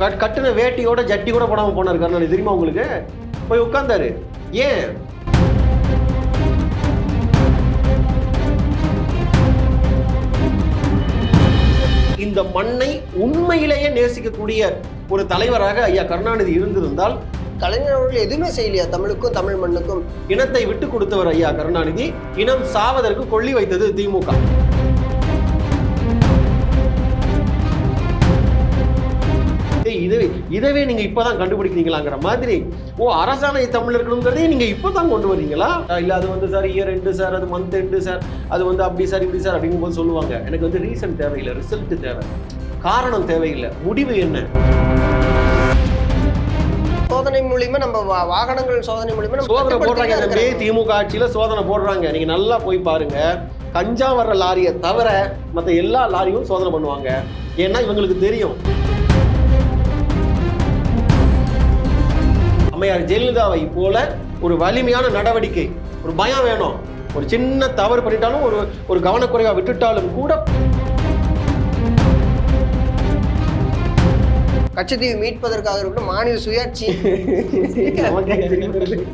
Cut- கட்டுன வேட்டியோட ஜட்டி கூட போடாம போனாரு கருணாநிதி. தெரியுமா உங்களுக்கு? போய் உட்கார்ந்தாரு. ஏன்? இந்த மண்ணை உண்மையிலேயே நேசிக்கக்கூடிய ஒரு தலைவராக ஐயா கருணாநிதி இருந்திருந்தால் கலைஞர் அவர்கள் எதுவுமே செய்யலையா? தமிழுக்கும் தமிழ் மண்ணுக்கும் இனத்தை விட்டு கொடுத்தவர் ஐயா கருணாநிதி. இனம் சாவதற்கு கொள்ளி வைத்தது திமுக. இது இதவே நீங்க இப்பதான் கண்டுபிடிக்கிறீங்களாங்கிற மாதிரி ஓ அரசாணை தமிழர்களுங்கிறதே நீங்க இப்பதான் கொண்டு வர்றீங்களா? இல்ல அது வந்து சார் இயர் எண்டு சார் அது மந்த் எண்டு சார் அது வந்து அப்படி சார் இப்படி சார் அப்படிங்கும் போது சொல்லுவாங்க. எனக்கு வந்து ரீசன் தேவையில்லை ரிசல்ட் தேவை. காரணம் தேவையில்லை. முடிவு என்ன? சோதனை மூலியமா நம்ம வா- வாகனங்கள் சோதனை மூலியமா நம்ம சோதனை போடுறாங்க. தம்பி. திமுக ஆட்சியில சோதனை போடுறாங்க. நீங்க நல்லா போய் பாருங்க. கஞ்சா வர்ற லாரியை தவிர மத்த எல்லா லாரியும் சோதனை பண்ணுவாங்க. ஏன்னா இவங்களுக்கு தெரியும். அம்மையார் ஜெயலலிதாவை போல ஒரு வலிமையான நடவடிக்கை ஒரு பயம் வேணும். ஒரு சின்ன தவறு பண்ணிட்டாலும் ஒரு ஒரு கவனக்குறைவா விட்டுட்டாலும் கூட கச்சத்தீவு மீட்பதற்காக இருக்கட்டும் மாநில சுயாட்சி.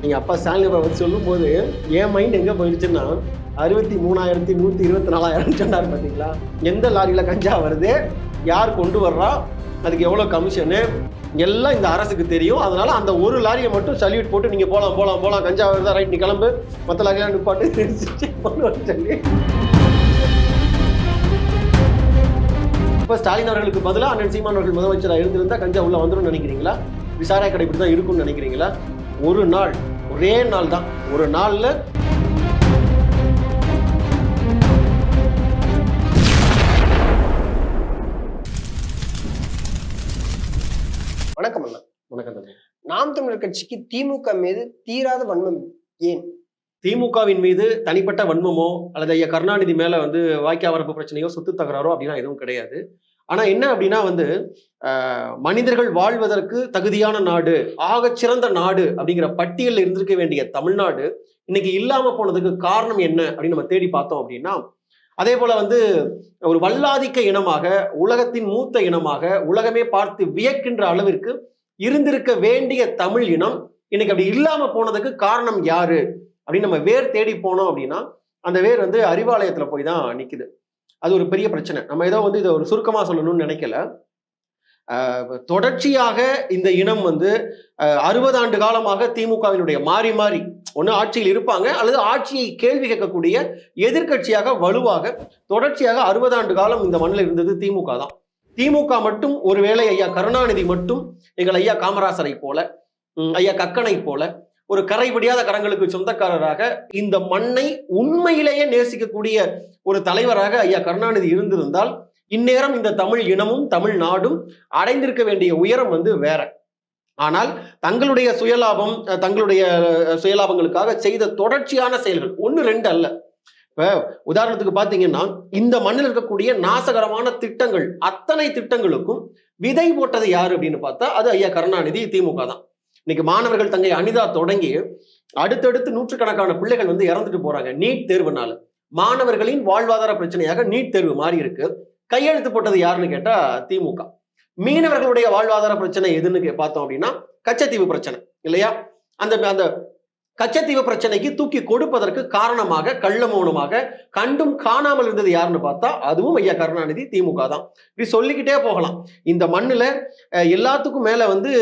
நீங்க அப்பா ஸ்டாலின் வந்து சொல்லும் போது என் மைண்ட் எங்க போயிடுச்சுன்னா அறுபத்தி மூணாயிரத்தி நூத்தி இருபத்தி நாலாயிரம் சொன்னார் பாத்தீங்களா? எந்த லாரியில கஞ்சா வருது? யார் கொண்டு வர்றா? அதுக்கு எவ்வளவு கமிஷனு எல்லாம் இந்த அரசுக்கு தெரியும். அதனால அந்த ஒரு லாரியை மட்டும் சல்யூட் போட்டு நீங்க போலாம் போலாம் போலாம். கஞ்சா வருதா ரைட் நீ கிளம்பு. மற்ற லாரியெல்லாம் நிப்பாட்டு. சொல்லி. இப்போ ஸ்டாலின் அவர்களுக்கு பதிலாக அண்ணன் சீமான் அவர்கள் முதலமைச்சராக இருந்திருந்தா கஞ்சா உள்ள வந்துடும் நினைக்கிறீங்களா? விசாரணை கடை இப்படி தான் இருக்கும்னு நினைக்கிறீங்களா? ஒரு நாள் ஒரே நாள் தான் ஒரு நாளில் கட்சிக்கு திமுக மீது தீராத வன்மம். ஏன்? திமுகவின் மீது தனிப்பட்ட வன்மமோ அல்லது ஐயா கருணாநிதி மேல வந்து வாய்க்கா வரப்பு பிரச்சனையோ சொத்து தகராறோ அப்படின்னா எதுவும் கிடையாது. ஆனா என்ன அப்படின்னா வந்து மனிதர்கள் வாழ்வதற்கு தகுதியான நாடு ஆக சிறந்த நாடு அப்படிங்கிற பட்டியலில் இருந்திருக்க வேண்டிய தமிழ்நாடு இன்னைக்கு இல்லாம போனதுக்கு காரணம் என்ன அப்படின்னு நம்ம தேடி பார்த்தோம் அப்படின்னா அதே போல வந்து ஒரு வல்லாதிக்க இனமாக உலகத்தின் மூத்த இனமாக உலகமே பார்த்து வியக்கின்ற அளவிற்கு இருந்திருக்க வேண்டிய தமிழ் இனம் இன்னைக்கு அப்படி இல்லாம போனதுக்கு காரணம் யாரு? அப்படின்னு நம்ம வேர் தேடி போனோம் அப்படின்னா அந்த வேர் வந்து அறிவாலயத்துல போய் தான் நிக்குது. அது ஒரு பெரிய பிரச்சனை. நம்ம ஏதோ வந்து இதை ஒரு சுருக்கமா சொல்லணும்னு நினைக்கல. தொடர்ச்சியாக இந்த இனம் வந்து அறுபது ஆண்டு காலமாக திமுகவினுடைய மாறி மாறி ஒன்று ஆட்சியில் இருப்பாங்க அல்லது ஆட்சியை கேள்வி கேட்கக்கூடிய எதிர்க்கட்சியாக வலுவாக தொடர்ச்சியாக அறுபது ஆண்டு காலம் இந்த மண்ணில் இருந்தது திமுக தான். திமுக மட்டும் ஒருவேளை ஐயா கருணாநிதி மட்டும் எங்கள் ஐயா காமராசரை போல ஐயா கக்கனை போல ஒரு கரைபடியாத கரங்களுக்கு சொந்தக்காரராக இந்த மண்ணை உண்மையிலேயே நேசிக்கக்கூடிய ஒரு தலைவராக ஐயா கருணாநிதி இருந்திருந்தால் இந்நேரம் இந்த தமிழ் இனமும் தமிழ் நாடும் அடைந்திருக்க வேண்டிய உயரம் வந்து வேற. ஆனால் தங்களுடைய சுயலாபம் அஹ், தங்களுடைய சுயலாபங்களுக்காக செய்த தொடர்ச்சியான செயல்கள் ஒன்று ரெண்டு அல்ல. இப்போ உதாரணத்துக்கு பாத்தீங்கன்னா இந்த மண்ணில் இருக்கக்கூடிய நாசகரமான திட்டங்கள் அத்தனை திட்டங்களுக்கும் விதை போட்டது யாரு அப்படின்னு பார்த்தா அது ஐயா கருணாநிதி திமுக தான். இன்னைக்கு மாணவர்கள் தங்கை அனிதா தொடங்கி அடுத்தடுத்து நூற்றுக்கணக்கான பிள்ளைகள் வந்து இறந்துட்டு போறாங்க நீட் தேர்வுனால. மாணவர்களின் வாழ்வாதார பிரச்சனையாக நீட் தேர்வு மாறி இருக்கு. கையெழுத்து போட்டது யாருன்னு கேட்டா திமுக. மீனவர்களுடைய வாழ்வாதார பிரச்சனை எதுன்னு கே- பார்த்தோம் அப்படின்னா கச்சத்தீவு பிரச்சனை இல்லையா? அந்த அந்த கச்சத்தீவு பிரச்சனைக்கு தூக்கி கொடுப்பதற்கு காரணமாக கள்ள மௌனமாக கண்டும் காணாமல் இருந்தது யாருன்னு பார்த்தா அதுவும் ஐயா கருணாநிதி திமுக தான். இப்படி சொல்லிக்கிட்டே போகலாம். இந்த மண்ணில் எல்லாத்துக்கும் மேலே வந்து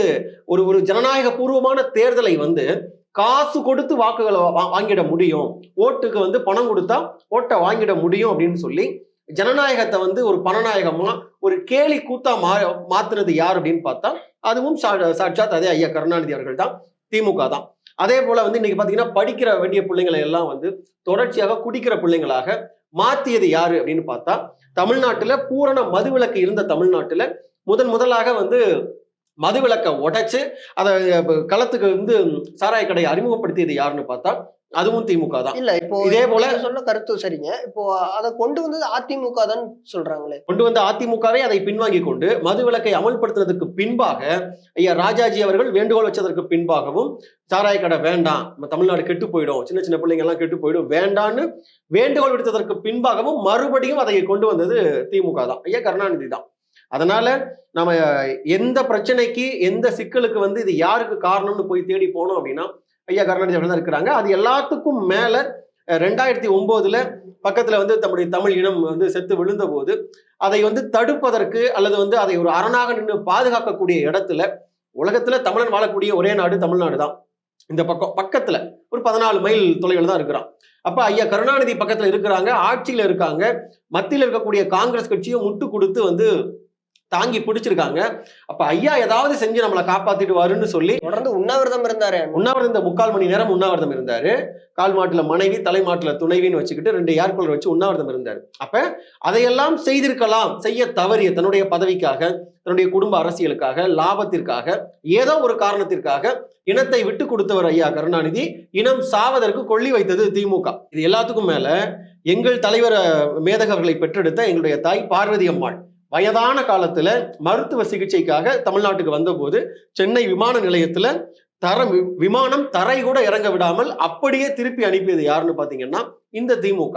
ஒரு ஒரு ஜனநாயக பூர்வமான தேர்தலை வந்து காசு கொடுத்து வாக்குகளை வாங்கிட முடியும். ஓட்டுக்கு வந்து பணம் கொடுத்தா ஓட்டை வாங்கிட முடியும் அப்படின்னு சொல்லி ஜனநாயகத்தை வந்து ஒரு பணநாயகமா ஒரு கேலி கூத்தா மா மாத்தினது யார் அப்படின்னு பார்த்தா அதுவும் சா- சாட்சாத் அதே ஐயா கருணாநிதி அவர்கள் தான் திமுக தான். அதே போல வந்து இன்னைக்கு பாத்தீங்கன்னா படிக்கிற வேண்டிய பிள்ளைங்களை எல்லாம் வந்து தொடர்ச்சியாக குடிக்கிற பிள்ளைங்களாக மாத்தியது யாரு அப்படின்னு பார்த்தா தமிழ்நாட்டுல பூரண மதுவிலக்கு இருந்த தமிழ்நாட்டுல முதன் முதலாக வந்து மதுவிலக்கை உடைச்சு அதை களத்துக்கு வந்து சாராய கடையை அறிமுகப்படுத்தியது யாருன்னு பார்த்தா அதுவும் திமுக தான். இல்ல இப்போ இதே போல- சொன்ன கருத்து சரிங்க. இப்போ அதை கொண்டு வந்தது அதிமுக தான் சொல்றாங்களே. கொண்டு வந்த அதிமுகவே அதை பின்வாங்கி கொண்டு மதுவிலக்கை அமல்படுத்தினதுக்கு பின்பாக ஐயா ராஜாஜி அவர்கள் வேண்டுகோள் வச்சதற்கு பின்பாகவும் சாராய கடை வேண்டாம் நம்ம தமிழ்நாடு கெட்டு போயிடும் சின்ன சின்ன பிள்ளைங்க எல்லாம் கெட்டு போயிடும் வேண்டான்னு வேண்டுகோள் விடுத்ததற்கு பின்பாகவும் மறுபடியும் அதை கொண்டு வந்தது திமுக தான். ஐயா கருணாநிதி தான். அதனால நம்ம எந்த பிரச்சனைக்கு எந்த சிக்கலுக்கு வந்து இது யாருக்கு காரணம்னு போய் தேடி போனோம் அப்படின்னா ஐயா கருணாநிதி அவர்கள் தான் இருக்கிறாங்க. அது எல்லாத்துக்கும் மேல ரெண்டாயிரத்தி ஒன்பதுல பக்கத்துல வந்து தம்முடைய தமிழ் இனம் வந்து செத்து விழுந்த போது அதை வந்து தடுப்பதற்கு அல்லது வந்து அதை ஒரு அரணாக நின்று பாதுகாக்கக்கூடிய இடத்துல உலகத்துல தமிழன் வாழக்கூடிய ஒரே நாடு தமிழ்நாடு தான். இந்த பக்கம் பக்கத்துல ஒரு பதினாலு மைல் தொலைவில் தான் இருக்கிறான். அப்ப ஐயா கருணாநிதி பக்கத்துல இருக்கிறாங்க ஆட்சியில இருக்காங்க மத்தியில் இருக்கக்கூடிய காங்கிரஸ் கட்சியும் முட்டு கொடுத்து வந்து தாங்கி பிடிச்சிருக்காங்க. அப்ப ஐயா ஏதாவது செஞ்சு நம்மளை காப்பாத்திடுவாருன்னு சொல்லி தொடர்ந்து உண்ணாவிரதம் இருந்தாரு உண்ணாவிரதம் இந்த முக்கால் மணி நேரம் உண்ணாவிரதம் இருந்தாரு. கால் மாட்டுல மனைவி தலை மாட்டுல துணைவின்னு வச்சுக்கிட்டு ரெண்டு ஏர் கூலர் வச்சு உண்ணாவிரதம் இருந்தாரு. அப்ப அதையெல்லாம் செய்திருக்கலாம் செய்ய தவறிய தன்னுடைய பதவிக்காக தன்னுடைய குடும்ப அரசியலுக்காக லாபத்திற்காக ஏதோ ஒரு காரணத்திற்காக இனத்தை விட்டு கொடுத்தவர் ஐயா கருணாநிதி இனம் சாவதற்கு கொள்ளி வைத்தது திமுக. இது எல்லாத்துக்கும் மேல எங்கள் தலைவர் அஹ், மேதகவர்களை பெற்றெடுத்த எங்களுடைய தாய் பார்வதி அம்மாள். வயதான காலத்துல மருத்துவ சிகிச்சைக்காக தமிழ்நாட்டுக்கு வந்தபோது சென்னை விமான நிலையத்துல தர வி- விமானம் தரை கூட இறங்க விடாமல் அப்படியே திருப்பி அனுப்பியது யாருன்னு பாத்தீங்கன்னா இந்த திமுக.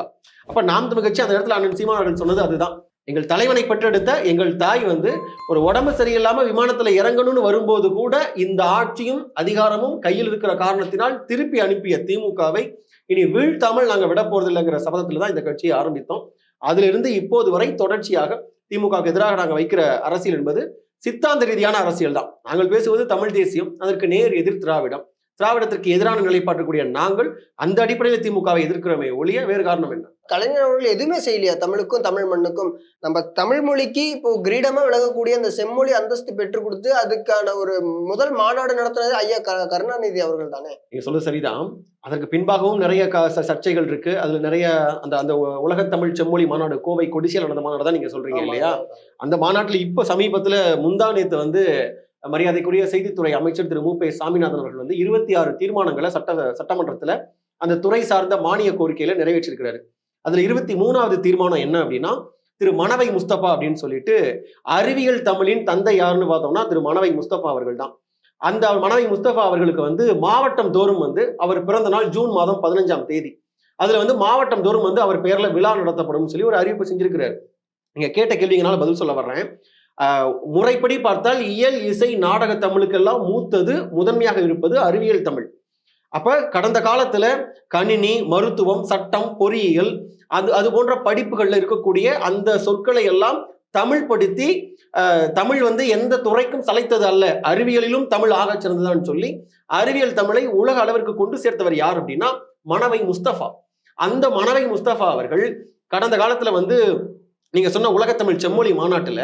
அப்ப நாம் தமிழ் கட்சி அந்த இடத்துல அண்ணன் சீமானவர்கள் சொன்னது அதுதான். எங்கள் தலைவனை பெற்றெடுத்த எங்கள் தாய் வந்து ஒரு உடம்பு சரியில்லாம விமானத்துல இறங்கணும்னு வரும்போது கூட இந்த ஆட்சியும் அதிகாரமும் கையில் இருக்கிற காரணத்தினால் திருப்பி அனுப்பிய திமுகவை இனி வீழ்த்தாமல் நாங்க விட போறதில்லைங்கிற சபதத்துல தான் இந்த கட்சியை ஆரம்பித்தோம். அதுல இருந்து இப்போது வரை தொடர்ச்சியாக திமுகவுக்கு எதிராக நாங்கள் வைக்கிற அரசியல் என்பது சித்தாந்த ரீதியான அரசியல் தான் நாங்கள் பேசுவது தமிழ் தேசியம் அதற்கு நேர் எதிர் திராவிடம். திராவிடத்திற்கு எதிரான நிலைப்பாட்டுக்கூடிய நாங்கள் அந்த அடிப்படையில் திமுகவை எதிர்க்கிறோமே ஒழிய வேறு காரணம் என்ன? கலைஞர் அவர்கள் எதுவுமே செய்யலையா? தமிழுக்கும் தமிழ் மண்ணுக்கும். நம்ம தமிழ் மொழிக்கு இப்போ கிரீடமா விளங்கக்கூடிய அந்த செம்மொழி அந்தஸ்து பெற்றுக் கொடுத்து அதுக்கான ஒரு முதல் மாநாடு நடத்துனது ஐயா கருணாநிதி அவர்கள் தானே? நீங்க சொல்றது சரிதான். அதற்கு பின்பாகவும் நிறைய சர்ச்சைகள் இருக்கு. அதுல நிறைய அந்த அந்த உ- உலகத் தமிழ் செம்மொழி மாநாடு கோவை கொடிசியில் நடந்த மாநாடு தான் நீங்க சொல்றீங்க இல்லையா? அந்த மாநாட்டுல இப்ப சமீபத்துல முந்தா நேத்து வந்து மரியாதைக்குரிய செய்தித்துறை அமைச்சர் திரு மு சாமிநாதன் அவர்கள் வந்து இருபத்தி ஆறு தீர்மானங்களை சட்ட சட்டமன்றத்துல அந்த துறை சார்ந்த மானிய கோரிக்கையில நிறைவேற்றிருக்கிறாரு. அதுல இருபத்தி மூணாவது தீர்மானம் என்ன அப்படின்னா திரு மணவை முஸ்தபா அப்படின்னு சொல்லிட்டு அறிவியல் தமிழின் தந்தை யாருன்னு பார்த்தோம்னா திரு மணவை முஸ்தபா அவர்கள் தான். அந்த மணவை முஸ்தபா அவர்களுக்கு வந்து மாவட்டம் தோறும் வந்து அவர் பிறந்த நாள் ஜூன் மாதம் பதினஞ்சாம் தேதி. அதுல வந்து மாவட்டம் தோறும் வந்து அவர் பெயர்ல விழா நடத்தப்படும் சொல்லி ஒரு அறிவிப்பு செஞ்சிருக்கிறாரு. நீங்க கேட்ட கேள்விங்கனால பதில் சொல்ல வர்றேன். முறைப்படி பார்த்தால் இயல் இசை நாடக தமிழுக்கெல்லாம் மூத்தது முதன்மையாக இருப்பது அறிவியல் தமிழ். அப்ப கடந்த காலத்துல கணினி மருத்துவம் சட்டம் பொறியியல் அது அது போன்ற படிப்புகள்ல இருக்கக்கூடிய அந்த சொற்களை எல்லாம் தமிழ் படுத்தி தமிழ் வந்து எந்த துறைக்கும் சளைத்தது அல்ல. அறிவியலிலும் தமிழ் ஆகச் சிறந்ததான்னு சொல்லி அறிவியல் தமிழை உலக அளவிற்கு கொண்டு சேர்த்தவர் யார் அப்படின்னா மணவை முஸ்தபா. அந்த மணவை முஸ்தபா அவர்கள் கடந்த காலத்துல வந்து நீங்க சொன்ன உலகத்தமிழ் செம்மொழி மாநாட்டுல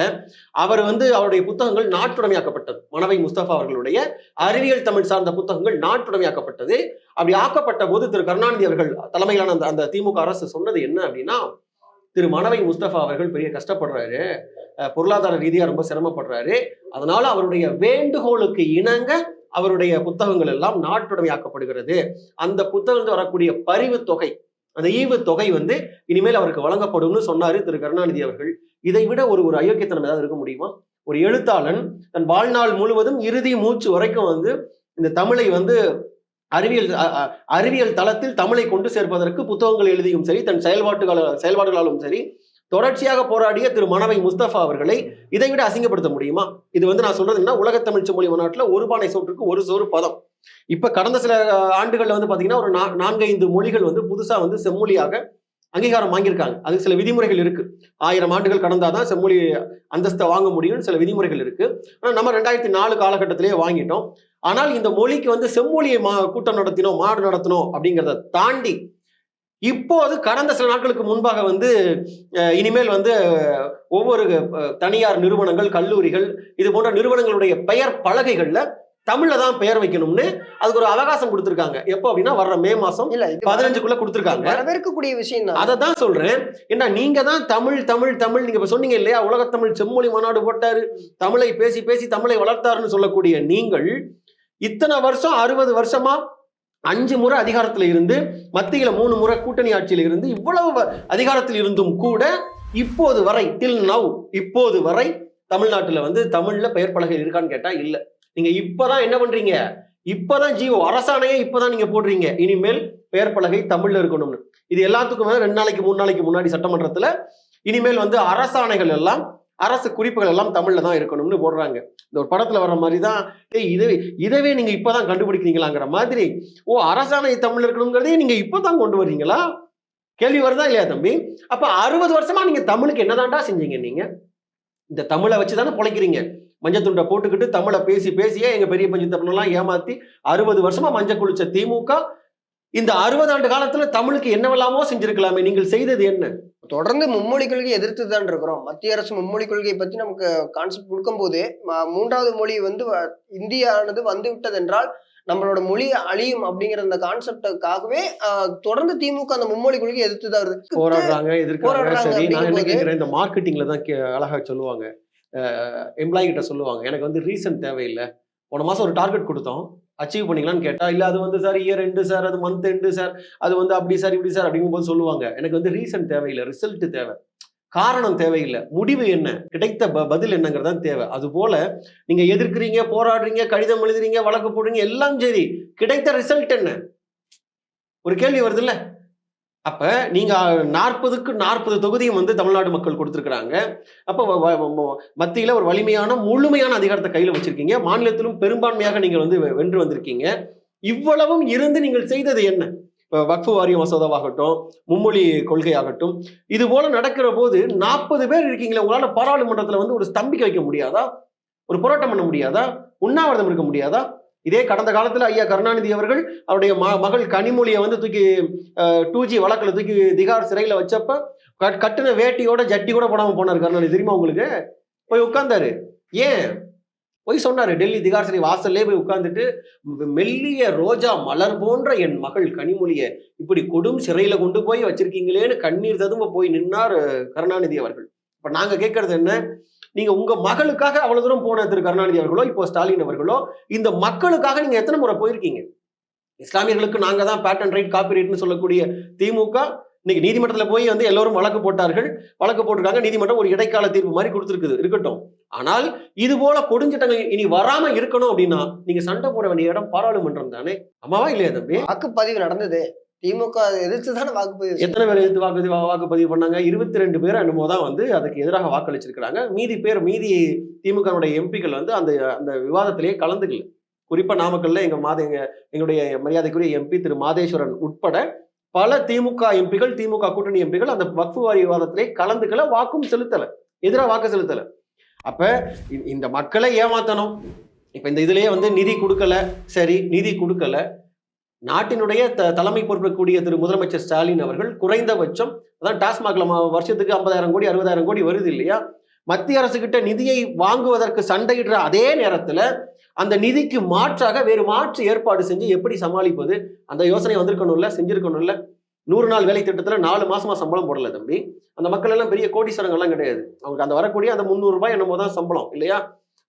அவர் வந்து அவருடைய புத்தகங்கள் நாட்டுடைமையாக்கப்பட்டது. மணவை முஸ்தபா அவர்களுடைய அறிவியல் தமிழ் சார்ந்த புத்தகங்கள் நாட்டுடைமையாக்கப்பட்டது. அப்படி ஆக்கப்பட்ட போது திரு கருணாநிதி அவர்கள் தலைமையிலான அந்த அந்த திமுக அரசு சொன்னது என்ன அப்படின்னா திரு மணவை முஸ்தபா அவர்கள் பெரிய கஷ்டப்படுறாரு. பொருளாதார ரீதியா ரொம்ப சிரமப்படுறாரு. அதனால அவருடைய வேண்டுகோளுக்கு இணங்க அவருடைய புத்தகங்கள் எல்லாம் நாட்டுடைமையாக்கப்படுகிறது. அந்த புத்தகங்கள் வரக்கூடிய பரிவு தொகை அந்த ஈவு தொகை வந்து இனிமேல் அவருக்கு வழங்கப்படும்னு சொன்னாரு திரு கருணாநிதி அவர்கள். இதை விட ஒரு ஒரு அயோக்கியத்தனம் ஏதாவது இருக்க முடியுமா? ஒரு எழுத்தாளன் தன் வாழ்நாள் முழுவதும் இறுதி மூச்சு வரைக்கும் வந்து இந்த தமிழை வந்து அறிவியல் அறிவியல் தளத்தில் தமிழை கொண்டு சேர்ப்பதற்கு புத்தகங்கள் எழுதியும் சரி தன் செயல்பாட்டுகள செயல்பாடுகளாலும் சரி தொடர்ச்சியாக போராடிய திரு மணவை முஸ்தபா அவர்களை இதை விட அசிங்கப்படுத்த முடியுமா? இது வந்து நான் சொல்றது என்ன? உலக தமிழ் மொழி மாநாட்டில் ஒரு பானை சோற்றுக்கு ஒரு சோறு பதம். இப்ப கடந்த சில ஆண்டுகள்ல வந்து பாத்தீங்கன்னா ஒரு நான்கைந்து மொழிகள் வந்து புதுசா வந்து செம்மொழியாக அங்கீகாரம் வாங்கியிருக்காங்க. அதுக்கு சில விதிமுறைகள் இருக்கு. ஆயிரம் ஆண்டுகள் கடந்தாதான் செம்மொழி அந்தஸ்தை வாங்க முடியும்னு சில விதிமுறைகள் இருக்கு. ஆனா நம்ம ரெண்டாயிரத்தி நாலு காலகட்டத்திலேயே வாங்கிட்டோம். ஆனால் இந்த மொழிக்கு வந்து செம்மொழியை மா கூட்டம் நடத்தினோம் மாடு நடத்தினோம் அப்படிங்கிறத தாண்டி இப்போது கடந்த சில நாட்களுக்கு முன்பாக வந்து அஹ், இனிமேல் வந்து ஒவ்வொரு தனியார் நிறுவனங்கள் கல்லூரிகள் இது போன்ற நிறுவனங்களுடைய பெயர் பலகைகள்ல தமிழ்ல தான் பெயர் வைக்கணும்னு அதுக்கு ஒரு அவகாசம் கொடுத்திருக்காங்க. எப்போ அப்படின்னா வர்ற மே மாசம் இல்ல பதினஞ்சுக்குள்ள கொடுத்திருக்காங்க. வரவேற்கக்கூடிய விஷயம் தான். அதை தான் சொல்றேன். ஏன்னா நீங்க தான் தமிழ் தமிழ் தமிழ். நீங்க இப்ப சொன்னீங்க இல்லையா உலகத்தமிழ் செம்மொழி மாநாடு போட்டாரு. தமிழை பேசி பேசி தமிழை வளர்த்தாருன்னு சொல்லக்கூடிய நீங்கள் இத்தனை வருஷம் அறுபது வருஷமா அஞ்சு முறை அதிகாரத்துல இருந்து மத்தியில மூணு முறை கூட்டணி ஆட்சியில இருந்து இவ்வளவு அதிகாரத்தில் இருந்தும் கூட இப்போது வரை டில் நவ் இப்போது வரை தமிழ்நாட்டுல வந்து தமிழ்ல பெயர் பலகை இருக்கான்னு கேட்டா இல்ல. நீங்க இப்பதான் என்ன பண்றீங்க? இப்பதான் ஜியோ அரசாணையே இப்பதான் நீங்க போடுறீங்க. இனிமேல் பெயர் பலகை தமிழ்ல இருக்கணும்னு. இது எல்லாத்துக்கும் ரெண்டு நாளைக்கு மூணு நாளைக்கு முன்னாடி சட்டமன்றத்துல இனிமேல் வந்து அரசாணைகள் எல்லாம் அரசு குறிப்புகள் எல்லாம் தமிழ்ல தான் இருக்கணும்னு போடுறாங்க. இந்த ஒரு படத்துல வர்ற மாதிரி தான் ஏய் இதவே இதவே நீங்க இப்பதான் கண்டுபிடிக்கிறீங்களாங்கிற மாதிரி ஓ அரசாணை தமிழ் இருக்கணுங்கிறதே நீங்க இப்பதான் கொண்டு வர்றீங்களா? கேள்வி வருதா இல்லையா தம்பி? அப்ப அறுபது வருஷமா நீங்க தமிழுக்கு என்னதான்டா செஞ்சீங்க நீங்க? இந்த தமிழை வச்சு தானே பிழைக்கிறீங்க. மஞ்சள் துண்டை போட்டுக்கிட்டு தமிழை பேசி பேசியே எங்க பெரிய பஞ்சத்தப்பனெல்லாம் ஏமாத்தி அறுபது வருஷமா மஞ்சள் குளிச்ச திமுக இந்த அறுபது ஆண்டு காலத்துல தமிழுக்கு என்னவெல்லாமோ செஞ்சிருக்கலாமே. நீங்கள் செய்தது என்ன? தொடர்ந்து மும்மொழி கொள்கையை எதிர்த்து தான் இருக்கிறோம். மத்திய அரசு மும்மொழி கொள்கையை பத்தி நமக்கு கான்செப்ட் கொடுக்கும்போது ம- மூன்றாவது மொழி வந்து இந்தியானது வந்து விட்டது என்றால் நம்மளோட மொழி அழியும் அப்படிங்கிற அந்த கான்செப்டுக்காகவே தொடர்ந்து திமுக அந்த மும்மொழி கொள்கையை எதிர்த்து தான் வருது. போராடுறாங்க எதிர்க்கிறாங்க. சரி நான் என்ன கேட்கிறேன் இந்த மார்க்கெட்டிங்ல தான் அழகா சொல்லுவாங்க. எம்ப்ளாயி கிட்ட சொல்லுவாங்க எனக்கு வந்து ரீசன் தேவையில்லை. போன மாதம் ஒரு டார்கெட் கொடுத்தோம். அச்சீவ் பண்ணிக்கலாம்னு கேட்டால் இல்லை அது வந்து சார் இயர் எண்டு சார் அது மந்த் எண்டு சார் அது வந்து அப்படி சார் இப்படி சார் அப்படிங்கும்போது சொல்லுவாங்க. எனக்கு வந்து ரீசன் தேவையில்லை ரிசல்ட் தேவை. காரணம் தேவையில்லை. முடிவு என்ன? கிடைத்த ப- பதில் என்னங்கிறது தான் தேவை. அதுபோல் நீங்கள் நீங்க எதிர்க்கிறீங்க போராடுறீங்க கடிதம் எழுதுறீங்க வழக்கு போடுறீங்க எல்லாம் சரி. கிடைத்த ரிசல்ட் என்ன? ஒரு கேள்வி வருதுல்ல? அப்ப நீங்க நாற்பதுக்கு நாற்பது தொகுதியும் வந்து தமிழ்நாடு மக்கள் கொடுத்துருக்குறாங்க. அப்ப மத்தியில் மத்தியில ஒரு வலிமையான முழுமையான அதிகாரத்தை கையில வச்சிருக்கீங்க. மாநிலத்திலும் பெரும்பான்மையாக நீங்கள் வந்து வென்று வந்திருக்கீங்க. இவ்வளவும் இருந்து நீங்கள் செய்தது என்ன? இப்ப வக்ஃபு வாரிய மசோதாவாகட்டும் மும்மொழி கொள்கையாகட்டும் இது போல நடக்கிற போது நாற்பது பேர் இருக்கீங்களே உங்களால பாராளுமன்றத்துல வந்து ஒரு ஸ்தம்பிக்க வைக்க முடியாதா? ஒரு போராட்டம் பண்ண முடியாதா? உண்ணாவிரதம் இருக்க முடியாதா? இதே கடந்த காலத்துல ஐயா கருணாநிதி அவர்கள் அவருடைய ம- மகள் கனிமொழியை வந்து தூக்கி டூ ஜி வழக்கில் தூக்கி திகார் சிறையில வச்சப்ப கட்- வேட்டியோட ஜட்டி கூட போடாம போனார் கருணாநிதி. தெரியுமா உங்களுக்கு? போய் உட்கார்ந்தாரு. ஏன்? போய் சொன்னாரு. டெல்லி திகார் சிறை வாசல்லே போய் உட்கார்ந்துட்டு மெல்லிய ரோஜா மலர் போன்ற என் மகள் கனிமொழிய இப்படி கொடும் சிறையில கொண்டு போய் வச்சிருக்கீங்களேன்னு கண்ணீர் ததும்ப போய் நின்னார் கருணாநிதி அவர்கள். இப்ப நாங்க கேட்கறது என்ன? நீங்க உங்க மகளுக்காக அவ்வளவு தூரம் போன திரு கருணாநிதி அவர்களோ இப்போ ஸ்டாலின் அவர்களோ இந்த மக்களுக்காக நீங்க எத்தனை முறை போயிருக்கீங்க? இஸ்லாமியர்களுக்கு நாங்க தான் பேட்டன் ரைட் காப்பி ரைட்னு சொல்லக்கூடிய திமுக இன்னைக்கு நீதிமன்றத்துல போய் வந்து எல்லோரும் வழக்கு போட்டார்கள். வழக்கு போட்டிருக்காங்க நீதிமன்றம் ஒரு இடைக்கால தீர்ப்பு மாதிரி கொடுத்துருக்குது இருக்கட்டும். ஆனால் இது போல கொடுஞ்சிட்டங்கள் இனி வராம இருக்கணும் அப்படின்னா நீங்க சண்டை போட வேண்டிய இடம் பாராளுமன்றம் தானே? அம்மாவா இல்லையா தம்பி? வாக்குப்பதிவு நடந்தது. திமுக எதிர்த்து தானே வாக்குப்பதிவு எத்தனை பேர் எதிர்த்து வாக்குப்பதிவு வாக்குப்பதிவு பண்ணாங்க? இருபத்தி ரெண்டு பேர் என்னமோ தான் வந்து அதுக்கு எதிராக வாக்களிச்சிருக்கிறாங்க. மீதி பேர் மீதி திமுகவுடைய எம்பிக்கள் வந்து அந்த அந்த விவாதத்திலேயே கலந்துக்கல. குறிப்பா நாமக்கல்ல எங்க மாத எங்க எங்களுடைய மரியாதைக்குரிய எம்பி திரு மாதேஸ்வரன் உட்பட பல திமுக எம்பிகள் திமுக கூட்டணி எம்பிகள் அந்த வக்ஃபு வாரி விவாதத்திலே கலந்துக்கல வாக்கும் செலுத்தல. எதிராக வாக்கு செலுத்தல. அப்ப இ- இந்த மக்களை ஏமாத்தணும். இப்ப இந்த இதுலயே வந்து நிதி கொடுக்கல. சரி நிதி கொடுக்கல. நாட்டினுடைய த தலைமை பொறுப்பக்கூடிய திரு முதலமைச்சர் ஸ்டாலின் அவர்கள் குறைந்தபட்சம் அதான் டாஸ்மாக்ல வருஷத்துக்கு ஐம்பதாயிரம் கோடி அறுபதாயிரம் கோடி வருது இல்லையா? மத்திய அரசு கிட்ட நிதியை வாங்குவதற்கு சண்டையிடுற அதே நேரத்துல அந்த நிதிக்கு மாற்றாக வேறு மாற்று ஏற்பாடு செஞ்சு எப்படி சமாளிப்பது? அந்த யோசனை வந்திருக்கணும்ல செஞ்சிருக்கணும்ல? நூறு நாள் வேலை திட்டத்துல நாலு மாசமா சம்பளம் போடல தம்பி. அந்த மக்கள் எல்லாம் பெரிய கோடீஸ்வரங்கள்லாம் கிடையாது. அவங்க அந்த வரக்கூடிய அந்த முந்நூறு ரூபாய் என்னமோ தான் சம்பளம் இல்லையா?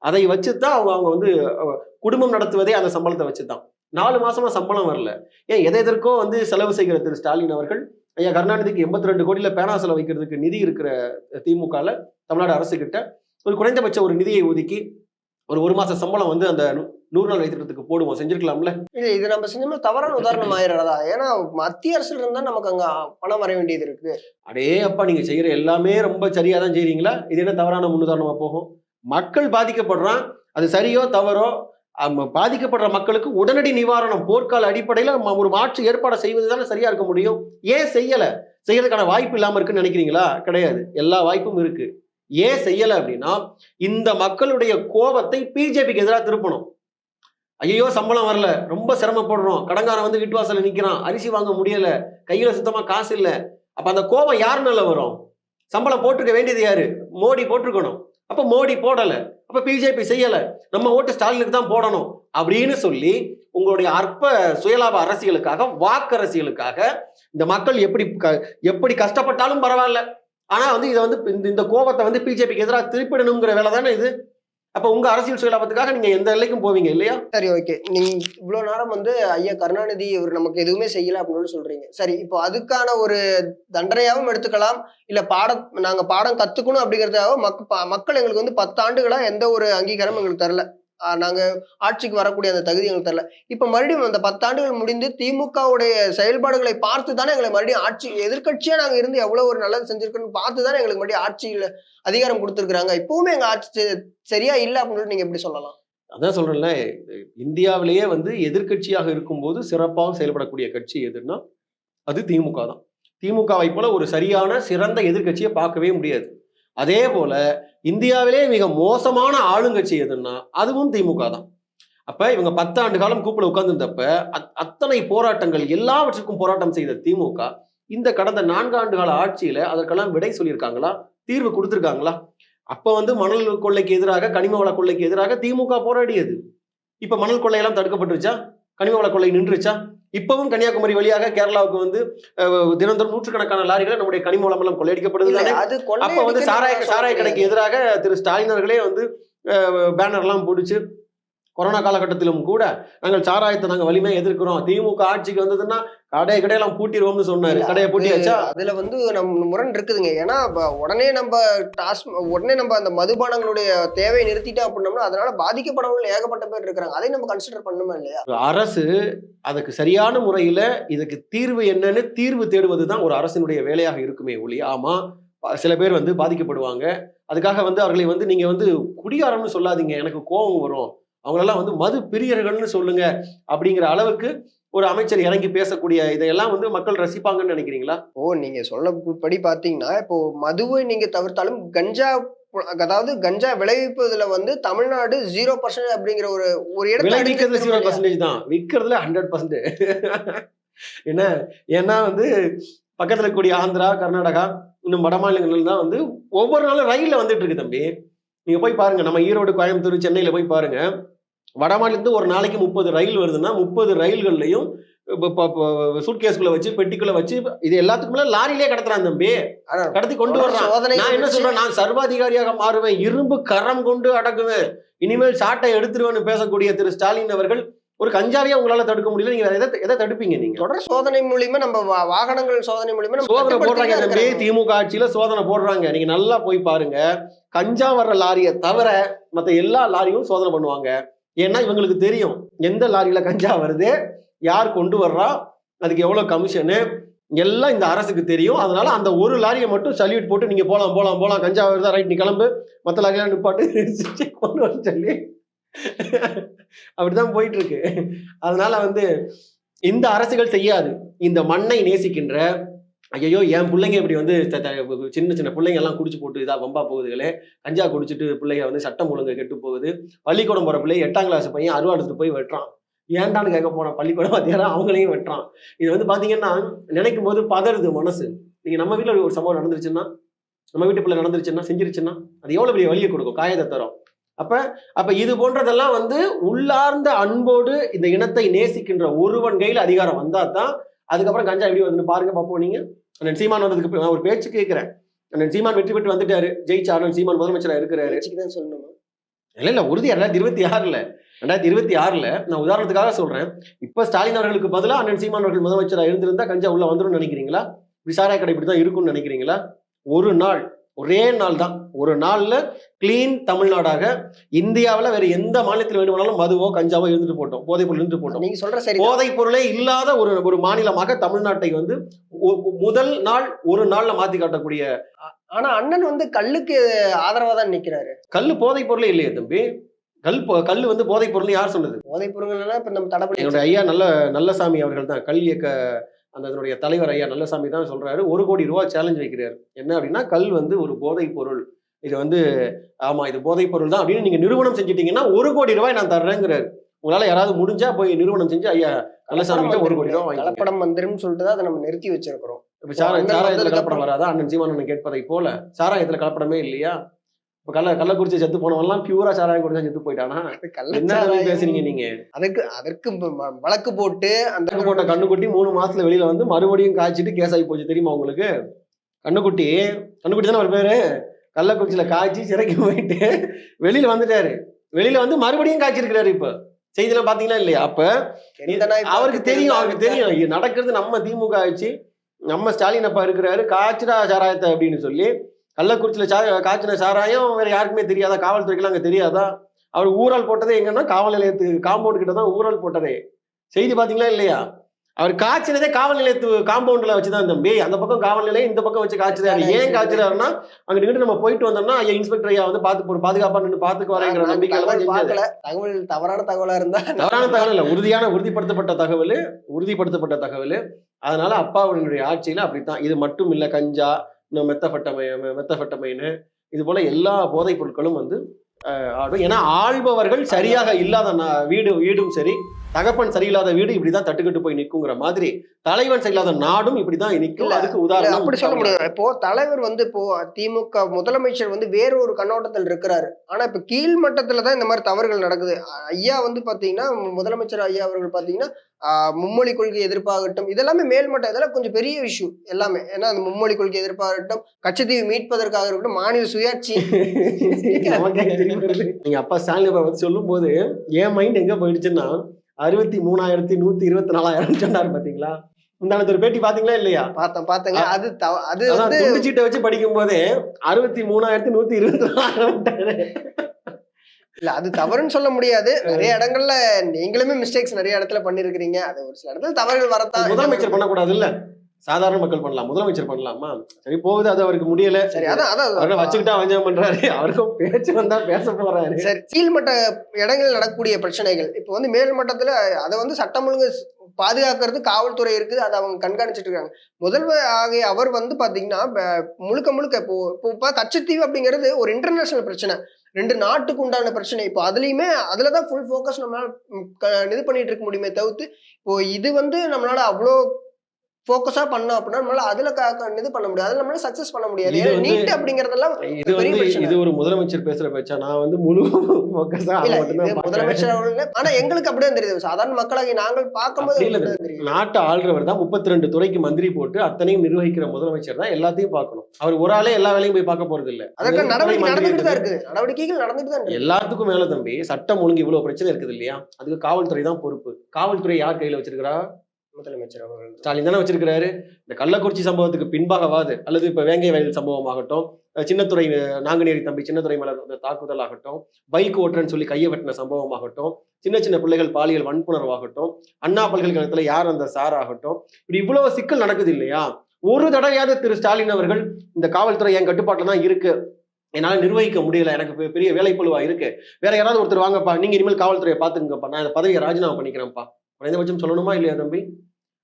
அதை வச்சு தான் அவங்க அவங்க வந்து குடும்பம் நடத்துவதே அந்த சம்பளத்தை வச்சு தான் நாலு மாசமா சம்பளம் வரல. ஏன் எதை எதற்கோ வந்து செலவு செய்கிற திரு ஸ்டாலின் அவர்கள் ஐயா கருணாநிதிக்கு எண்பத்தி ரெண்டு கோடியில பேனா செலவு வைக்கிறதுக்கு நிதி இருக்கிற திமுகல தமிழ்நாடு அரசு கிட்ட ஒரு குறைந்தபட்ச ஒரு நிதியை ஒதுக்கி ஒரு ஒரு மாச சம்பளம் வந்து அந்த நூறு நாள் வைத்திருக்கிறதுக்கு போடுவோம். செஞ்சிருக்கலாம்ல? இல்ல இது நம்ம செஞ்சோம்னா தவறான உதாரணம் ஆயிடாதா ஏன்னா மத்திய அரசுல இருந்தா நமக்கு அங்க பணம் வர வேண்டியது இருக்கு. அடே அப்பா நீங்க செய்யற எல்லாமே ரொம்ப சரியா தான் செய்றீங்களா? இது என்ன தவறான முன்னுதாரணமா போகும்? மக்கள் பாதிக்கப்படுறான். அது சரியோ தவறோ பாதிக்கப்படுற மக்களுக்கு உடனடி நிவாரணம் போர்க்கால அடிப்படையில் ஒரு மாற்று ஏற்பாடை செய்வது தானே சரியா இருக்க முடியும். ஏன் செய்யலை? செய்யறதுக்கான வாய்ப்பு இல்லாமல் இருக்குன்னு நினைக்கிறீங்களா? கிடையாது. எல்லா வாய்ப்பும் இருக்கு. ஏன் செய்யலை அப்படின்னா இந்த மக்களுடைய கோபத்தை பிஜேபிக்கு எதிராக திருப்பணும். ஐயோ சம்பளம் வரல. ரொம்ப சிரமப்படுறோம். கடங்காரன் வந்து வீட்டு வாசல்ல நிக்கிறான். அரிசி வாங்க முடியல. கையில சுத்தமா காசு இல்லை. அப்ப அந்த கோபம் யார் வரும்? சம்பளம் போட்டிருக்க வேண்டியது யாரு? மோடி போட்டிருக்கணும். அப்ப மோடி போடல. அப்ப பிஜேபி செய்யல. நம்ம ஓட்டு ஸ்டாலினுக்கு தான் போடணும். அப்படின்னு சொல்லி உங்களுடைய அற்ப சுயலாப அரசியலுக்காக வாக்கு அரசியலுக்காக இந்த மக்கள் எப்படி க- எப்படி கஷ்டப்பட்டாலும் பரவாயில்ல. ஆனா வந்து இதை வந்து இந்த கோபத்தை வந்து பிஜேபிக்கு எதிராக திருப்பிடணுங்கிற வேலை தானே இது? அப்ப உங்க அரசியல் சுயலாபத்துக்காக நீங்க எந்த எல்லைக்கும் போவீங்க இல்லையா? சரி ஓகே நீங்க இவ்வளவு நேரம் வந்து ஐயா கருணாநிதி இவர் நமக்கு எதுவுமே செய்யல அப்படின்னு சொல்றீங்க. சரி இப்போ அதுக்கான ஒரு தண்டனையாவும் எடுத்துக்கலாம். இல்ல பாடம் நாங்க பாடம் கத்துக்கணும் அப்படிங்கறதாவோ மக் மக்கள் எங்களுக்கு வந்து பத்தாண்டுகளா எந்த ஒரு அங்கீகாரம் எங்களுக்கு தரல. நாங்கள் ஆட்சிக்கு வரக்கூடிய அந்த தகுதி எங்களுக்கு தரல இப்போ மறுபடியும் அந்த பத்தாண்டுகள் முடிந்து திமுகவுடைய செயல்பாடுகளை பார்த்து தானே எங்களை மறுபடியும் ஆட்சி எதிர்கட்சியாக நாங்கள் இருந்து எவ்வளோ ஒரு நல்லது செஞ்சுருக்கோன்னு பார்த்து தானே எங்களுக்கு மறுபடியும் ஆட்சியில் அதிகாரம் கொடுத்துருக்குறாங்க. இப்பவுமே எங்கள் ஆட்சி சரியா இல்லை அப்படின்னு நீங்கள் எப்படி சொல்லலாம்? அதான் சொல்றேன்ல இந்தியாவிலேயே வந்து எதிர்க்கட்சியாக இருக்கும்போது சிறப்பாக செயல்படக்கூடிய கட்சி எதுன்னா அது திமுக தான் திமுகவை போல ஒரு சரியான சிறந்த எதிர்க்கட்சியை பார்க்கவே முடியாது. அதே போல இந்தியாவிலே மிக மோசமான ஆளுங்கட்சி எதுன்னா அதுவும் திமுக தான். அப்ப இவங்க பத்தாண்டு காலம் கூப்பிட உட்கார்ந்துருந்தப்ப அத்- அத்தனை போராட்டங்கள் எல்லாவற்றுக்கும் போராட்டம் செய்த திமுக இந்த கடந்த நான்காண்டு கால ஆட்சியில அதற்கெல்லாம் விடை சொல்லியிருக்காங்களா? தீர்வு கொடுத்துருக்காங்களா? அப்ப வந்து மணல் கொள்ளைக்கு எதிராக கனிம வள கொள்ளைக்கு எதிராக திமுக போராடியது. இப்ப மணல் கொள்ளையெல்லாம் தடுக்கப்பட்டுருச்சா? கனிம வள கொள்ளை நின்றுச்சா? இப்பவும் கன்னியாகுமரி வழியாக கேரளாவுக்கு வந்து தினந்தோறும் நூற்றுக்கணக்கான லாரிகளை நம்முடைய கனிம வளம் எல்லாம் கொள்ளையடிக்கப்படுது அது அப்ப வந்து சாராய சாராய கடைக்கு எதிராக திரு ஸ்டாலின் அவர்களே வந்து பேனர் எல்லாம் பிடிச்சு கொரோனா காலகட்டத்திலும் கூட நாங்கள் சாராயத்தை நாங்க வலிமையா எதிர்க்கிறோம். திமுக ஆட்சிக்கு வந்ததுன்னா கடை கடையெல்லாம் பூட்டிடுவோம்னு சொன்னாரு. கடையை பூட்டியாச்சா அதுல வந்து நம்ம முரண் இருக்குதுங்க. ஏன்னா உடனே நம்ம டாஸ் உடனே நம்ம அந்த மதுபானங்களுடைய தேவையை நிறுத்திட்டோம் அப்படின்னோம்னா அதனால பாதிக்கப்படவங்க ஏகப்பட்ட பேர் இருக்கிறாங்க. அதை நம்ம கன்சிடர் பண்ணுமா இல்லையா? அரசு அதுக்கு சரியான முறையில இதுக்கு தீர்வு என்னன்னு தீர்வு தேடுவது தான் ஒரு அரசினுடைய வேலையாக இருக்குமே ஒழிய ஆமா சில பேர் வந்து பாதிக்கப்படுவாங்க. அதுக்காக வந்து அவர்களை வந்து நீங்க வந்து குடிகாரம்னு சொல்லாதீங்க. எனக்கு கோபம் வரும். அவங்களெல்லாம் வந்து மது பிரியர்கள்னு சொல்லுங்க அப்படிங்கிற அளவுக்கு ஒரு அமைச்சர் இறங்கி பேசக்கூடிய இதையெல்லாம் வந்து மக்கள் ரசிப்பாங்கன்னு நினைக்கிறீங்களா? ஓ நீங்க சொல்லபடி பாத்தீங்கன்னா இப்போ மதுவை நீங்க தவிர்த்தாலும் கஞ்சா அதாவது கஞ்சா விளைவிப்பதுல வந்து தமிழ்நாடு ஜீரோ பர்சன்ட் அப்படிங்கிற ஒரு ஒரு இடத்துல ஜீரோ? பர்சன்டேஜ் தான். விற்கிறதுல ஹண்ட்ரட் பர்சன்ட் என்ன? ஏன்னா வந்து பக்கத்துல இருக்கக்கூடிய ஆந்திரா கர்நாடகா இன்னும் வட மாநிலங்கள் தான் வந்து ஒவ்வொரு நாளும் ரயில்ல வந்துட்டு இருக்கு தம்பி. நீங்க போய் பாருங்க நம்ம ஈரோடு கோயம்புத்தூர் சென்னையில போய் பாருங்க. வட ஒரு நாளைக்கு முப்பது ரயில் வருதுன்னா முப்பது ரயில்கள்லையும் சூட்கேஸ்குள்ள வச்சு பெட்டிக்குள்ள வச்சு இது எல்லாத்துக்கும் மேல லாரியிலே கடத்துறான் தம்பி. கடத்தி கொண்டு வர்றான். நான் என்ன சொல்றேன்? நான் சர்வாதிகாரியாக மாறுவேன். இரும்பு கரம் கொண்டு அடக்குவேன். இனிமேல் சாட்டை எடுத்துருவேன்னு பேசக்கூடிய திரு ஸ்டாலின் அவர்கள் ஒரு கஞ்சாவையா உங்களால தடுக்க முடியல. நீங்க வேற எதை எதை தடுப்பீங்க நீங்க? தொடர் சோதனை மூலியமா நம்ம வாகனங்கள் சோதனை மூலியமா சோதனை போடுறாங்க தம்பி. திமுக ஆட்சியில சோதனை போடுறாங்க. நீங்க நல்லா போய் பாருங்க. கஞ்சா வர்ற லாரியை தவிர மத்த எல்லா லாரியும் சோதனை பண்ணுவாங்க. ஏன்னா இவங்களுக்கு தெரியும் எந்த லாரியில கஞ்சா வருது யார் கொண்டு வர்றா அதுக்கு எவ்வளவு கமிஷனு எல்லாம் இந்த அரசுக்கு தெரியும். அதனால அந்த ஒரு லாரியை மட்டும் சல்யூட் போட்டு நீங்க போலாம் போலாம் போலாம் கஞ்சா வருதா ரைட் நீ கிளம்பு மற்ற லாரியெல்லாம் நிப்பாட்டு கொண்டு வர சொல்லி. அப்படிதான் போயிட்டு இருக்கு அதனால வந்து இந்த அரசுகள் செய்யாது. இந்த மண்ணை நேசிக்கின்ற ஐயோ என் பிள்ளைங்க இப்படி வந்து சின்ன சின்ன பிள்ளைங்க எல்லாம் குடிச்சு போட்டு இதாக வம்பா போகுதுகளே. கஞ்சா குடிச்சிட்டு பிள்ளைங்க வந்து சட்டம் ஒழுங்கு கெட்டு போகுது. பள்ளிக்கூடம் போகிற பிள்ளை எட்டாம் கிளாஸ் பையன் அருவா எடுத்துட்டு போய் வெட்டுறான். ஏன்டான்னு கேட்க போன பள்ளிக்கூடம் பார்த்தீங்கன்னா அவங்களையும் வெட்டுறான். இது வந்து பார்த்தீங்கன்னா நினைக்கும் போது பதறுது மனசு. நீங்கள் நம்ம வீட்டில் ஒரு சம்பவம் நடந்துருச்சுன்னா நம்ம வீட்டு பிள்ளை நடந்துருச்சுன்னா செஞ்சிருச்சுன்னா அது எவ்வளோ பெரிய வழியை கொடுக்கும்? காயத்தை தரும். அப்ப அப்ப இது போன்றதெல்லாம் வந்து உள்ளார்ந்த அன்போடு இந்த இனத்தை நேசிக்கின்ற ஒருவன் கையில் அதிகாரம் வந்தா தான் அதுக்கப்புறம் கஞ்சா எப்படி வருதுன்னு பாருங்க பாப்போம் நீங்க அண்ணன் சீமான் வந்ததுக்கு ஒரு பேச்சு கேட்கிறேன். அண்ணன் சீமான் வெற்றி பெற்று வந்துட்டாரு. ஜெயிச்சா அண்ணன் சீமான் முதலமைச்சரா இருக்கிறாரு. தான் சொல்லணுமா? இல்ல இல்ல உறுதியா ரெண்டாயிரத்தி இருபத்தி ஆறுல. ரெண்டாயிரத்தி இருபத்தி ஆறுல நான் உதாரணத்துக்காக சொல்றேன். இப்ப ஸ்டாலின் அவர்களுக்கு பதிலா அண்ணன் சீமான் அவர்கள் முதலமைச்சரா இருந்திருந்தா கஞ்சா உள்ள வந்துடும் நினைக்கிறீங்களா? இப்படி சாராய கடை இப்படிதான் இருக்கும்னு நினைக்கிறீங்களா? ஒரு நாள் ஒரே நாள் தான் ஒரு நாள்ல கிளீன் தமிழ்நாடாக இந்தியாவுல வேற எந்த மாநிலத்தில் வேணுமானாலும் மதுவோ கஞ்சாவோ இருந்துட்டு போட்டோம். போதைப் பொருள் இருந்துட்டு போட்டோம். நீங்க சொல்ற சரி போதைப் பொருளே இல்லாத ஒரு ஒரு மாநிலமாக தமிழ்நாட்டை வந்து முதல் நாள் ஒரு நாள்ல மாத்தி காட்டக்கூடிய ஆனா அண்ணன் வந்து கல்லுக்கு ஆதரவா தான் நிக்கிறாரு. கல்லு போதைப் பொருளே இல்லையே தம்பி. கல் கல்லு வந்து போதைப் பொருள்னு யார் சொன்னது? போதைப் பொருள்கள்லாம் இப்ப நம்ம தடை பண்ணி என்னுடைய ஐயா நல்ல நல்லசாமி அவர்கள் தான். கல் இயக்க அந்த அதனுடைய தலைவர் ஐயா நல்லசாமி தான் சொல்றாரு ஒரு கோடி ரூபாய் சேலஞ்ச் வைக்கிறார். என்ன அப்படின்னா கல் வந்து ஒரு போதைப் பொருள். இது வந்து ஆமா இது போதைப் பொருள் தான் அப்படின்னு நீங்க நிறுவனம் செஞ்சிட்டீங்கன்னா ஒரு கோடி ரூபாய் நான் தர்றேங்கிறாரு. உங்களால யாராவது முடிஞ்சா போய் நிறுவனம் செஞ்சு ஐயா நல்லசாமி ஒரு கோடி ரூபாய் கலப்படம் வந்துரும் சொல்லிட்டு அதை நம்ம நிறுத்தி வச்சிருக்கிறோம். இப்ப சாராயத்துல கலப்படம் வராதா? அண்ணன் சீமானன் கேட்பதை போல சாராயத்துல கலப்படமே இல்லையா? இப்ப கள்ள கள்ளக்குறிச்சி செத்து போனவன்லாம் பியூரா சாராயம் குடிச்சா செத்து போயிட்டானா? கள்ளச்சாராயம். பேசுறீங்க நீங்க? அதுக்கு அதற்கு வழக்கு போட்டு அந்த போட்ட கண்ணுக்குட்டி மூணு மாசத்துல வெளியில வந்து மறுபடியும் காய்ச்சிட்டு கேஸ் ஆகி போச்சு. தெரியுமா உங்களுக்கு? கண்ணுக்குட்டி கண்ணுக்குட்டி தானே ஒரு பேரு? கள்ளக்குறிச்சியில காய்ச்சி சிறைக்கு போயிட்டு வெளியில வந்துட்டாரு. வெளியில வந்து மறுபடியும் காய்ச்சிருக்கிறாரு இப்ப. செய்திலாம் பாத்தீங்களா இல்லையா? அப்ப அவருக்கு தெரியும் அவருக்கு தெரியும். நடக்கிறது நம்ம திமுக ஆட்சி. நம்ம ஸ்டாலின் அப்பா இருக்கிறாரு. காய்ச்சிடா சாராயத்தை அப்படின்னு சொல்லி கள்ளக்குறிச்சியில சா காய்ச்சின சாராயம் வேற யாருக்குமே தெரியாதா? காவல்துறைக்கெல்லாம் அங்க தெரியாதா? அவர் ஊரால் போட்டதே எங்கன்னா காவல் நிலையத்து காம்பவுண்ட் கிட்ட தான் ஊரால் போட்டதே. செய்தி பாத்தீங்களா இல்லையா? அவர் காய்ச்சினதே காவல் நிலையத்து காம்பவுண்ட்ல வச்சுதான் தம்பி. அந்த பக்கம் காவல் நிலையம் இந்த பக்கம் வச்சு காய்ச்சுறாரு ஏன் காய்ச்சுறாருன்னா அங்க நின்று நம்ம போயிட்டு வந்தோம்னா ஐயா இன்ஸ்பெக்டர் ஐயா வந்து பாத்து ஒரு பாதுகாப்பா நின்று பாத்துக்கு வரேங்கிற நம்பிக்கையில தான் தகவல் செஞ்சது. பார்க்கல தகவல் தவறான தகவலா இருந்தா தவறான தகவல் இல்ல. உறுதியான உறுதிப்படுத்தப்பட்ட தகவல் உறுதிப்படுத்தப்பட்ட தகவல். அதனால அப்பாவினுடைய ஆட்சியில அப்படித்தான். இது மட்டும் இல்ல கஞ்சா இன்னும் மெத்தப்பட்டமை மெத்தப்பட்டமைன்னு. இது போல எல்லா போதைப் பொருட்களும் வந்து ஆடும். ஏன்னா ஆள்பவர்கள் சரியாக இல்லாத நா- வீடு வீடும் சரி தகப்பன் சரியில்லாத வீடு இப்படிதான் தட்டுக்கட்டு போய் நிக்குங்கிற மாதிரி தலைவன் சரியில்லாத நாடும் இப்படிதான் இல்ல, அதுக்கு உதாரணம் அப்படி சொல்ல முடியாது. இப்போ தலைவர் வந்து இப்போ திமுக முதலமைச்சர் வந்து வேற ஒரு கண்ணோட்டத்தில் இருக்கிறாரு. ஆனா இப்ப கீழ் மட்டத்துல தான் இந்த மாதிரி தவறுகள் நடக்குது. ஐயா வந்து பாத்தீங்கன்னா முதலமைச்சர் ஐயா அவர்கள் பாத்தீங்கன்னா மும்மொழி கொள்கை எதிர்ப்பாகட்டும் இதெல்லாமே மேல்மட்டம் இதெல்லாம் கொஞ்சம் பெரிய இஷ்யூ எல்லாமே. ஏன்னா அந்த மும்மொழி கொள்கை எதிர்ப்பாகட்டும் கச்சத்தீவு மீட்பதற்காக இருக்கட்டும் மாநில சுயாட்சி. நீங்க அப்பா ஸ்டாலின் பத்தி சொல்லும் போது என் மைண்ட் எங்க போயிடுச்சுன்னா அறுபத்தி மூணாயிரத்தி நூத்தி இருபத்தி நாலாயிரம் சொன்னாரு பாத்தீங்களா? முந்தானத்து ஒரு பேட்டி பாத்தீங்களா இல்லையா? பார்த்தேன் பார்த்தங்க அது அது வந்து சீட்டை வச்சு படிக்கும் போதே அறுபத்தி மூணாயிரத்தி நூத்தி இருபத்தி நாலாயிரம் இல்ல அது தவறுன்னு சொல்ல முடியாது. நிறைய இடங்கள்ல நீங்களுமே மிஸ்டேக்ஸ் நிறைய இடத்துல பண்ணிருக்கிறீங்க. அது ஒரு சில இடத்துல தவறுகள் வரத்தான் முதலமைச்சர் பண்ணக்கூடாது இல்ல சாதாரண மக்கள் பண்ணலாம் முதலமைச்சர் பண்ணலாமா? சரி போகுது அது அவருக்கு முடியல. சரி அதான் அதான் வச்சுக்கிட்டா வஞ்சகம் பண்றாரு. அவருக்கும் பேச்சு வந்தா பேச போறாரு. சரி கீழ்மட்ட இடங்களில் நடக்கக்கூடிய பிரச்சனைகள். இப்போ வந்து மேல் மட்டத்துல அதை வந்து சட்டம் ஒழுங்கு பாதுகாக்கிறது காவல்துறை இருக்குது அதை அவங்க கண்காணிச்சிட்டு இருக்காங்க. முதல்வர் ஆகிய அவர் வந்து பாத்தீங்கன்னா முழுக்க முழுக்க இப்போ இப்போ கச்சத்தீவு அப்படிங்கிறது ஒரு இன்டர்நேஷனல் பிரச்சனை. ரெண்டு நாட்டுக்கு உண்டான பிரச்சனை. இப்போ அதுலயுமே அதுலதான் ஃபுல் ஃபோக்கஸ் நம்மளால இது பண்ணிட்டு இருக்க முடியுமே தவிர்த்து இப்போ இது வந்து நம்மளால அவ்வளோ ஃபோக்கஸா பண்ணோம் அப்படின்னா நம்மளால அதுல இது பண்ண முடியாது. அதுல நம்மளால சக்சஸ் பண்ண முடியாது. நீட் அப்படிங்கறதெல்லாம் இது வந்து. இது ஒரு முதலமைச்சர் பேசுற பேச்சா? நான் வந்து முழு பார்க்கிறேன். முதலமைச்சர் அவர்கள் ஆனா எங்களுக்கு அப்படியே தெரியுது. சாதாரண மக்களாகி நாங்கள் பார்க்கும்போது நாட்டை ஆள்றவர் தான் முப்பத்தி ரெண்டு துறைக்கு மந்திரி போட்டு அத்தனையும் நிர்வகிக்கிற முதலமைச்சர் தான் எல்லாத்தையும் பார்க்கணும். அவர் ஒரு ஆளே எல்லா வேலையும் போய் பார்க்க போறது இல்ல. அதற்கு அது நடவடிக்கை நடந்துட்டு தான் இருக்குது. நடவடிக்கைகள் நடந்துட்டு தான் இருக்கு எல்லாத்துக்கும் மேல தம்பி சட்டம் ஒழுங்கு இவ்வளவு பிரச்சனை இருக்குது இல்லையா? அதுக்கு காவல்துறை தான் பொறுப்பு. காவல்துறை யார் கையில வச்சிருக்கிறா? முதலமைச்சர் அவர்கள். ஸ்டாலின் தானே வச்சிருக்கிறாரு? இந்த கள்ளக்குறிச்சி சம்பவத்துக்கு பின்பாகவாது. அல்லது இப்ப வேங்கை வயல் சம்பவம் ஆகட்டும் சின்னத்துறை நாங்குநேரி தம்பி சின்னத்துறை மலர் தாக்குதல் ஆகட்டும் பைக் ஓட்டுறேன்னு சொல்லி கையை வெட்டின சம்பவம் ஆகட்டும் சின்ன சின்ன பிள்ளைகள் பாலியல் வன்புணர்வாகட்டும் அண்ணா பல்கலைக்கழகத்துல யார் அந்த சார் ஆகட்டும் இப்படி இவ்வளவு சிக்கல் நடக்குது இல்லையா? ஒரு தடவையாவது திரு ஸ்டாலின் அவர்கள் இந்த காவல்துறை என் கட்டுப்பாட்டில் தான் இருக்கு? என்னால் நிர்வகிக்க முடியல. எனக்கு பெரிய வேலைப்பழுவா இருக்கு. வேற யாராவது ஒருத்தர் வாங்கப்பா நீங்க இனிமேல் காவல்துறையை பாத்துங்கப்பா நான் இந்த பதவியை ராஜினாமா பண்ணிக்கிறேன்ப்பா. குறைந்தபட்சம் சொல்லணுமா இல்லையா தம்பி?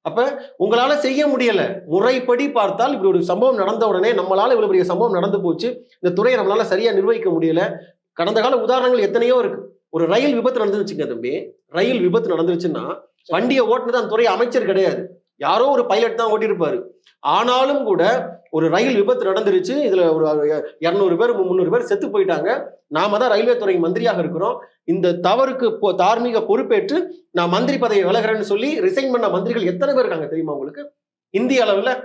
அப்ப உங்களால செய்ய முடியல. முறைப்படி பார்த்தால் இப்படி ஒரு சம்பவம் நடந்த உடனே நம்மளால இவ்வளவு பெரிய சம்பவம் நடந்து போச்சு. இந்த துறையை நம்மளால சரியா நிர்வகிக்க முடியல. கடந்த கால உதாரணங்கள் எத்தனையோ இருக்கு. ஒரு ரயில் விபத்து நடந்துருச்சுங்க தம்பி. ரயில் விபத்து நடந்துருச்சுன்னா வண்டியை ஓட்டுனது அந்த துறை அமைச்சர் கிடையாது. யாரோ ஒரு பைலட் தான் ஓட்டியிருப்பாரு. ஆனாலும் கூட ஒரு ரயில் விபத்து நடந்துருச்சு. இதுல ஒரு இரநூறு பேர் முந்நூறு பேர் செத்து போயிட்டாங்க. நாம தான் ரயில்வே துறை மந்திரியாக இருக்கிறோம். இந்த தவறுக்கு தார்மீக பொறுப்பேற்று நான் மந்திரி பதவியை விலகிறேன்னு சொல்லி ரிசைன் பண்ண மந்திரிகள் எத்தனை பேர் இருக்காங்க தெரியுமா உங்களுக்கு? இந்திய அளவுல.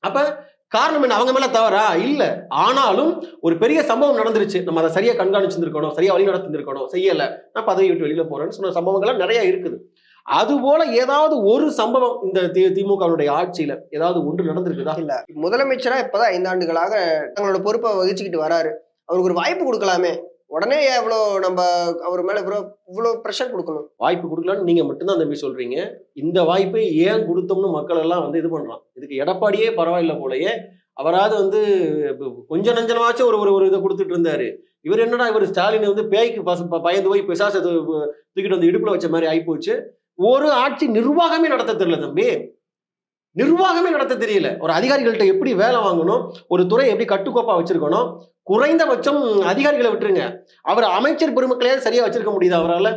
அப்ப காரணம் என்ன? அவங்க மேல தவறா? இல்ல. ஆனாலும் ஒரு பெரிய சம்பவம் நடந்துருச்சு. நம்ம அதை சரியா கண்காணிச்சிருக்கணும் சரியா வழி நடத்திருக்கணும் செய்யல. நான் பதவி விட்டு வெளியில போறேன்னு சொன்ன சம்பவங்கள்லாம் நிறைய இருக்குது. அது போல ஏதாவது ஒரு சம்பவம் இந்த தி- திமுகவினுடைய ஆட்சியில ஏதாவது ஒன்று நடந்திருக்குதா? இல்ல. முதலமைச்சரா இப்பதான் ஐந்தாண்டுகளாக தங்களோட பொறுப்பை வகிச்சுக்கிட்டு வராரு. அவருக்கு ஒரு வாய்ப்பு கொடுக்கலாமே. உடனே எவ்வளோ நம்ம அவர் மேல இவ்வளோ இவ்வளோ ப்ரெஷர் கொடுக்கணும். வாய்ப்பு கொடுக்கலான்னு நீங்க மட்டும்தான் தம்பி சொல்றீங்க. இந்த வாய்ப்பை ஏன் கொடுத்தோம்னு மக்கள் எல்லாம் வந்து இது பண்றான். இதுக்கு எடப்பாடியே பரவாயில்ல போலயே அவராவது வந்து கொஞ்சம் நஞ்சனமாச்சும் ஒரு ஒரு ஒரு இதை கொடுத்துட்டு இருந்தாரு. இவர் என்னடா இவர் ஸ்டாலின் வந்து பேய்க்கு பச- ப- பயந்து போய் பிசாசை தூக்கிட்டு வந்து இடுப்புல வச்ச மாதிரி ஆயிப்போச்சு. ஒரு ஆட்சி நிர்வாகமே நடத்த தெரியல தம்பி. நிர்வாகமே நடத்த தெரியல. ஒரு அதிகாரிகள்கிட்ட எப்படி வேலை வாங்கணும் ஒரு துறை எப்படி கட்டுக்கோப்பா வச்சிருக்கணும் குறைந்தபட்சம் அதிகாரிகளை விட்டுருங்க. அவர் அமைச்சர் பெருமக்களையாவது சரியா வச்சிருக்க முடியுது அவரால?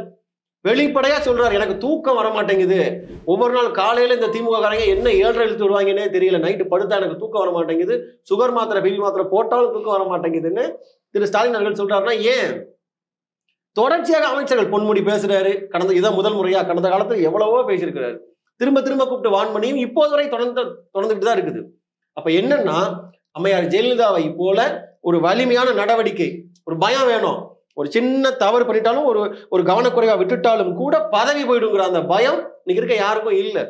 வெளிப்படையா சொல்றாரு. எனக்கு தூக்கம் வர மாட்டேங்குது ஒவ்வொரு நாள் காலையில இந்த திமுக காரங்க என்ன ஏழரை எழுத்து வருவாங்கன்னே தெரியல. நைட்டு படுத்தா எனக்கு தூக்கம் வர மாட்டேங்குது சுகர் மாத்திரை பிபி மாத்திரை போட்டாலும் தூக்கம் வர மாட்டேங்குதுன்னு திரு ஸ்டாலின் அவர்கள் சொல்றாருன்னா ஏன்? தொடர்ச்சியாக அமைச்சர்கள் பொன்முடி பேசுறாரு. கடந்த இதான் முதல் முறையா கடந்த காலத்துல எவ்வளவோ பேசியிருக்கிறாரு. திரும்ப திரும்ப கூப்பிட்டு வான் பண்ணியும் இப்போது வரை தொடர்ந்து தொடர்ந்துட்டு தான் இருக்குது. அப்ப என்னன்னா அம்மையார் ஜெயலலிதாவை போல ஒரு வலிமையான நடவடிக்கை ஒரு பயம் வேணும். ஒரு சின்ன தவறு பண்ணிட்டாலும் ஒரு ஒரு கவனக்குறைவா விட்டுட்டாலும் கூட பதவி போயிடுங்கிற அந்த பயம் இன்னைக்கு இருக்க யாருக்கும் இல்லை.